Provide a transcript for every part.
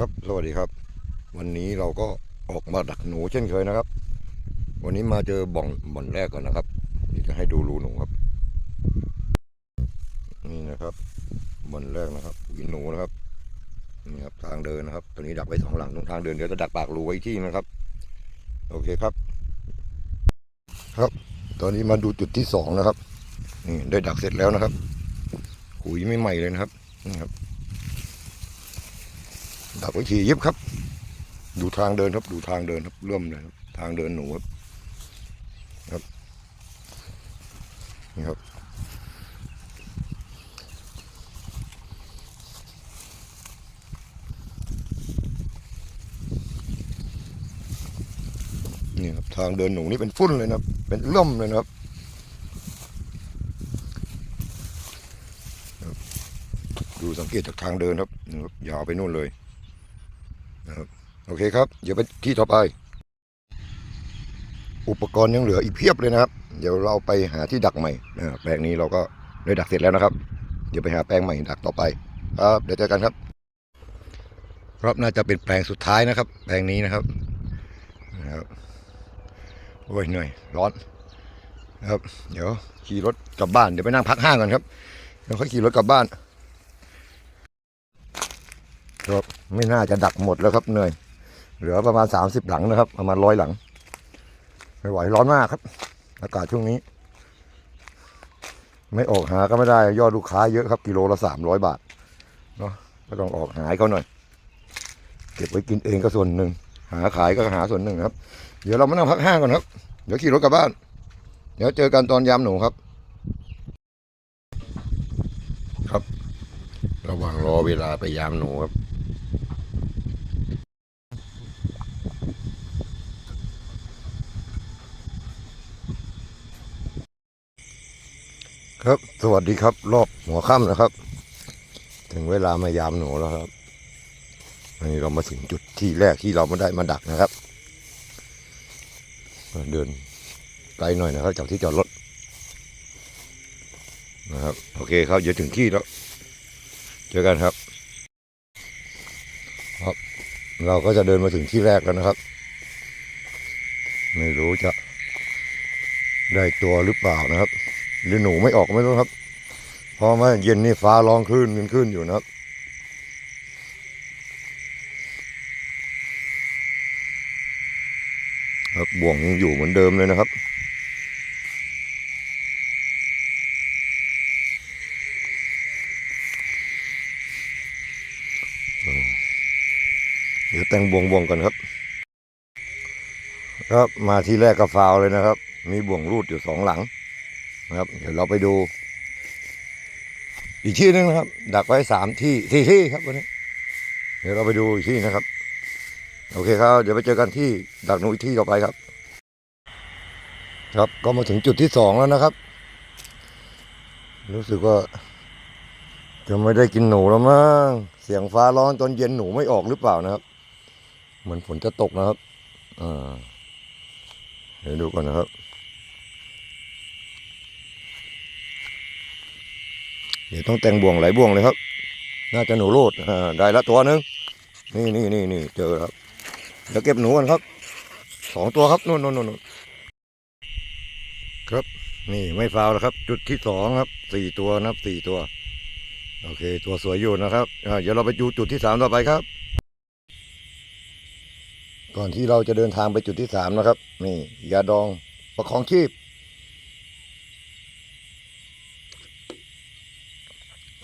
ครับสวัสดีครับ วันนี้เราก็ออกมาดักหนูเช่นเคยนะครับ วันนี้มาเจอบ่องบ่อนแรกก่อนนะครับที่จะให้ดูรูหนูครับ นี่นะครับบ่อนแรกนะครับวินหนูนะครับนี่ครับทางเดินนะครับตัวนี้ดักไว้สองหลังตรงทางเดินเดี๋ยวจะดักปากรูไว้ที่นะครับ โอเคครับ ครับ ตอนนี้มาดูจุดที่สองนะครับนี่ได้ดักเสร็จแล้วนะครับขุยไม่ใหม่เลยนะครับนี่ครับ ดักไว้ทียิบครับ ดูทางเดินครับ ดูทางเดินครับเรื่มเลยครับทางเดินหนูครับครับนี่ครับนี่ครับทางเดินหนูนี่เป็นฟุ้นเลยนะครับเป็นร่มเลยนะครับดูสังเกตจากทางเดินครับนี่ครับยาวไปนู่นเลย นะครับโอเคครับ เดี๋ยวไปที่ต่อไป อุปกรณ์ยังเหลืออีกเพียบเลยนะครับ เดี๋ยวเราไปหาที่ดักใหม่นะแปลงนี้เราก็ได้ดักเสร็จแล้วนะครับ เดี๋ยวไปหาแปลงใหม่ดักต่อไป ครับเดี๋ยวเจอกันครับรับน่าจะเป็นแปลงสุดท้ายนะครับ แปลงนี้นะครับนะครับโอ้ยเหนื่อยร้อนนะครับ เดี๋ยวขี่รถกลับบ้านเดี๋ยวไปนั่งพักห้างก่อนครับแล้วค่อยขี่รถกลับบ้าน ครับไม่น่าจะดักหมดแล้วครับเหนื่อย เหลือประมาณ30หลังนะครับ ประมาณร้อยหลัง ไม่ไหวร้อนมากครับ อากาศช่วงนี้ ไม่ออกหาก็ไม่ได้ยอดลูกค้าเยอะครับ กิโลละ300บาทเนาะก็ต้องออกหาให้เขาหน่อย เก็บไว้กินเองก็ส่วนหนึ่ง หาขายก็หาส่วนหนึ่งครับ เดี๋ยวเรามานั่งพักห้างก่อนครับ เดี๋ยวขี่รถกลับบ้าน เดี๋ยวเจอกันตอนยามหนูครับ ครับ ระหว่างรอเวลาไปยามหนูครับ ครับ สวัสดีครับ รอบหัวค่ำนะครับ ถึงเวลามายามหนูแล้วครับอันนี้เรามาถึงจุดที่แรกที่เราไม่ได้มาดักนะครับ เดินไกลหน่อยนะครับ จากที่จอดรถนะครับ โอเคครับเดี๋ยวถึงที่แล้ว เจอกันครับ ครับ เราก็จะเดินมาถึงที่แรกแล้วนะครับ ไม่รู้จะได้ตัวหรือเปล่านะครับ หรือหนูไม่ออกไม่รู้ครับ เพราะว่าเย็นนี่ฟ้าร้องคลื่นขึ้นขึ้นอยู่นะครับครับบ่วงยังอยู่เหมือนเดิมเลยนะครับ เดี๋ยวแต่งบ่วงบ่วงกันครับ ครับมาที่แรกก็ฟาวเลยนะครับ มีบ่วงรูดอยู่สองหลัง นะครับ เดี๋ยวเราไปดู อีกที่หนึงนะครับ ดักไว้สามที่สี่ที่ครับวันนี้ เดี๋ยวเราไปดูอีกที่นะครับ โอเคครับ เดี๋ยวไปเจอกันที่ดักหนูอีกที่ต่อไปครับ ครับก็มาถึงจุดที่สองแล้วนะครับ รู้สึกว่า จะไม่ได้กินหนูแล้วมั้งเสียงฟ้าร้องตอนเย็นหนูไม่ออกหรือเปล่านะครับ เหมือนฝนจะตกนะครับอ่าเดี๋ยวดูก่อนนะครับ ดี๋ยวต้องแต่งบ่วงหลายบ่วงเลยครับ น่าจะหนูโลดได้ละตัวหนึงนี่นี่นี่นี่เจอครับเดี๋ยวเก็บหนูกันครับสองตัวครับนู่นนู่นนู่นครับนี่ไม่ฟาวแล้วครับ จุดที่สองครับสี่ตัวนะครับสี่ตัว โอเค ตัวสวยอยู่นะครับเดี๋ยวเราไปดูจุดที่สามต่อไปครับ ก่อนที่เราจะเดินทางไปจุดที่สามนะครับ นี่ยาดองประคองชีพ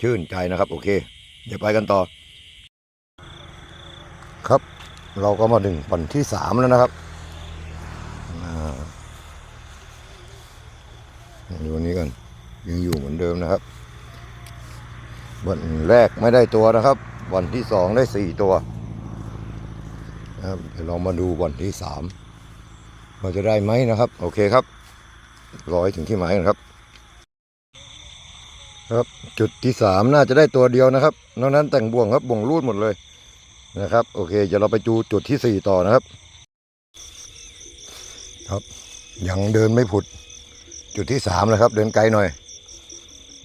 ชื่นใจนะครับ โอเค เดี๋ยวไปกันต่อ ครับ เราก็มาถึงวันที่สามแล้วนะครับดูวันนี้กันยังอยู่เหมือนเดิมนะครับ วันแรกไม่ได้ตัวนะครับ วันที่สองได้สี่ตัวนะครับเดี๋ยวเรามาดูวันที่สามว่าจะได้ไหมนะครับ โอเคครับรอให้ถึงที่หมายกันครับ ครับ จุดที่สามน่าจะได้ตัวเดียวนะครับ นอกนั้นแต่งบ่วงครับบ่วงรูดหมดเลยนะครับ โอเคเดี๋ยวเราไปดูจุดที่สี่ต่อนะครับ ครับยังเดินไม่ผุด จุดที่สามนะครับ เดินไกลหน่อย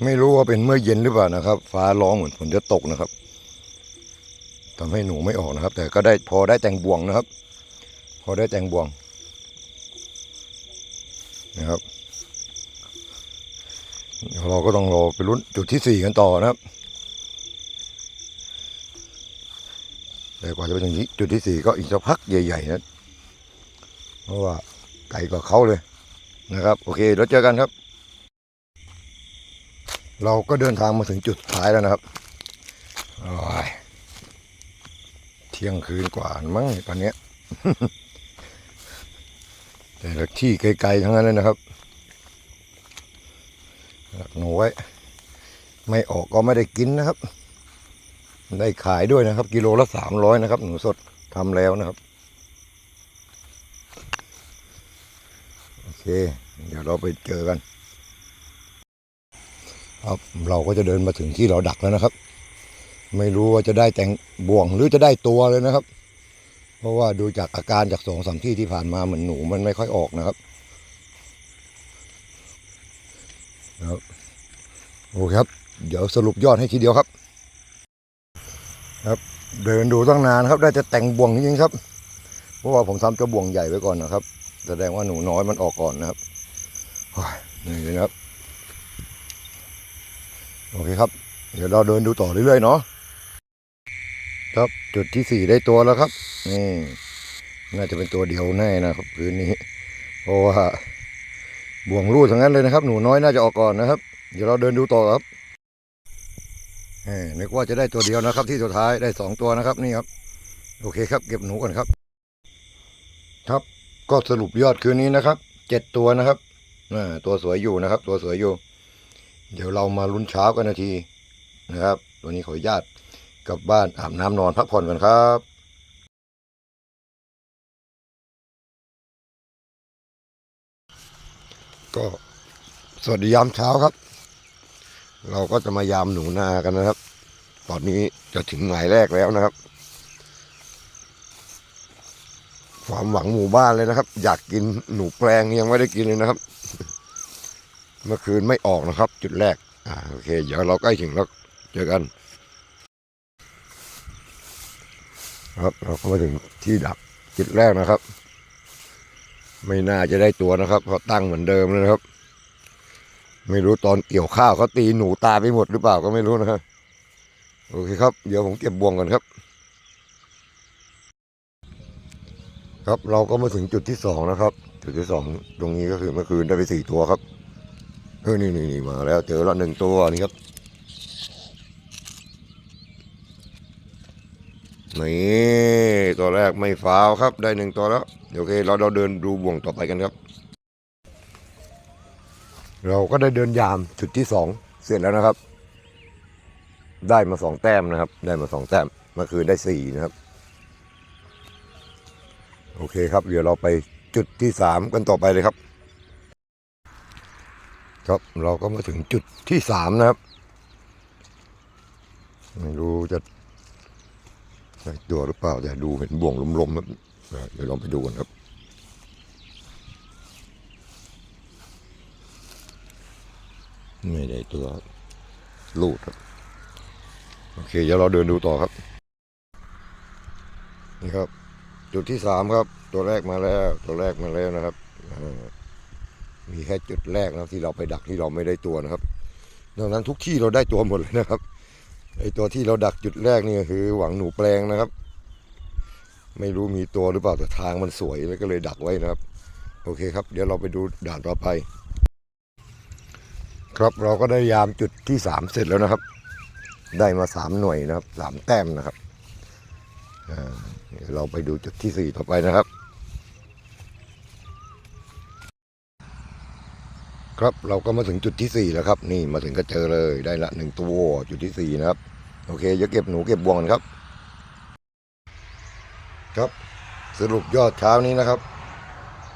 ไม่รู้ว่าเป็นเมื่อเย็นหรือเปล่านะครับ ฟ้าร้องเหมือนฝนจะตกนะครับทำให้หนูไม่ออกนะครับ แต่ก็ได้พอได้แต่งบ่วงนะครับ พอได้แต่งบ่วงนะครับ เราก็ต้องรอไปลุ้นจุดที่สี่กันต่อนะครับแต่กว่าจะไปถึงจุดที่สี่ก็อีกสักพักใหญ่ๆนะเพราะว่าไกลกว่าเขาเลยนะครับ โอเคแล้วเจอกันครับ เราก็เดินทางมาถึงจุดท้ายแล้วนะครับโอ้ยเที่ยงคืนกว่ามั้งตอนเนี้ยแต่ละที่ไกลๆทั้งนั้นเลยนะครับ หนูไว้ ไม่ออกก็ไม่ได้กินนะครับ ได้ขายด้วยนะครับ กิโลละสามร้อยนะครับ หนูสดทำแล้วนะครับ โอเค เดี๋ยวเราไปเจอกันครับเราก็จะเดินมาถึงที่เราดักแล้วนะครับ ไม่รู้ว่าจะได้แต่งบ่วงหรือจะได้ตัวเลยนะครับ เพราะว่าดูจากอาการจากสองสามที่ที่ผ่านมาเหมือนหนูมันไม่ค่อยออกนะครับ ครับ โอเคครับ เดี๋ยวสรุปยอดให้ทีเดียวครับ ครับ เดินดูตั้งนานครับ ได้จะแต่งบ่วงจริงครับ เพราะว่าผมทำตัวบ่วงใหญ่ไว้ก่อนนะครับ แสดงว่าหนูน้อยมันออกก่อนนะครับนี่เลยนะครับ โอเคครับ เดี๋ยวเราเดินดูต่อเรื่อยๆเนาะ ครับจุดที่สี่ได้ตัวแล้วครับ นี่ น่าจะเป็นตัวเดียวแน่นะครับคืนนี้ เพราะว่าบ่วงรูดทั้งนั้นเลยนะครับ หนูน้อยน่าจะออกก่อนนะครับ เดี๋ยวเราเดินดูต่อครับแหมนึกว่าจะได้ตัวเดียวนะครับ ที่สุดท้ายได้สองตัวนะครับ นี่ครับ โอเคครับ เก็บหนูก่อนครับ ครับ ก็สรุปยอดคืนนี้นะครับเจ็ดตัวนะครับตัวสวยอยู่นะครับ ตัวสวยอยู่ เดี๋ยวเรามาลุ้นเช้ากันนาทีนะครับวันนี้ขออนุญาตกลับบ้านอาบน้ำนอนพักผ่อนกันครับก็สวัสดียามเช้าครับ เราก็จะมายามหนูนากันนะครับ ตอนนี้จะถึงหมายแรกแล้วนะครับ ความหวังหมู่บ้านเลยนะครับ อยากกินหนูแปลงยังไม่ได้กินเลยนะครับ เมื่อคืนไม่ออกนะครับ จุดแรกอ่าโอเค เดี๋ยวเราใกล้ถึงแล้วเจอกัน ครับเราก็มาถึงที่ดักจุดแรกนะครับ ไม่น่าจะได้ตัวนะครับเพราะตั้งเหมือนเดิมเลยนะครับ ไม่รู้ตอนเกี่ยวข้าวเขาตีหนูตาไปหมดหรือเปล่าก็ไม่รู้นะครับโอเคครับ เดี๋ยวผมเก็บบ่วงก่อนครับ ครับเราก็มาถึงจุดที่สองนะครับ จุดที่สองตรงนี้ก็คือเมื่อคืนได้ไปสี่ตัวครับเออนี่นี่นี่มาแล้วเจอล้วหนึ่งตัวนี่ครับนี่ตัวแรกไม่ฟาวครับได้หนึ่งตัวแล้วเดี๋ยวโอเคเราเราเดินดูบ่วงต่อไปกันครับ เราก็ได้เดินยามจุดที่สองเสร็จแล้วนะครับ ได้มาสองแต้มนะครับ ได้มาสองแต้มเมื่อคืนได้สี่นะครับ โอเคครับ เดี๋ยวเราไปจุดที่สามกันต่อไปเลยครับ ครับเราก็มาถึงจุดที่สามนะครับไม่รู้จะตัวหรือเปล่าแต่ดูเห็นบ่วงลมๆครับเดี๋ยวลองไปดูกันครับ ไม่ได้ตัวลูดครับโอเค เดี๋ยวเราเดินดูต่อครับ นี่ครับ จุดที่สามครับ ตัวแรกมาแล้ว ตัวแรกมาแล้วนะครับมีแค่จุดแรกนะที่เราไปดักที่เราไม่ได้ตัวนะครับดังนั้นทุกที่เราได้ตัวหมดเลยนะครับไอตัวที่เราดักจุดแรกนี่คือ หวังหนูแปลงนะครับ ไม่รู้มีตัวหรือเปล่าแต่ทางมันสวยแล้วก็เลยดักไว้นะครับ โอเคครับ เดี๋ยวเราไปดูด่านต่อไป ครับเราก็ได้ยามจุดที่สามเสร็จแล้วนะครับ ได้มาสามหน่วยนะครับสามแต้มนะครับเดี๋ยวเราไปดูจุดที่สี่ต่อไปนะครับ ครับเราก็มาถึงจุดที่สี่แล้วครับ นี่มาถึงก็เจอเลยได้ละหนึ่งตัวจุดที่สี่นะครับ โอเคจะเก็บหนูเก็บบวงกันครับ ครับสรุปยอดเช้านี้นะครับ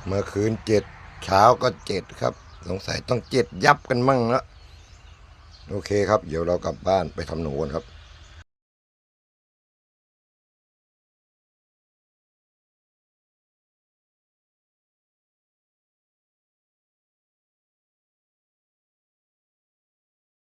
เมื่อคืนเจ็ดเช้าก็เจ็ดครับ สงสัยต้องเจ็ดยับกันมั่งละโอเคครับ เดี๋ยวเรากลับบ้านไปทำหนูกันครับ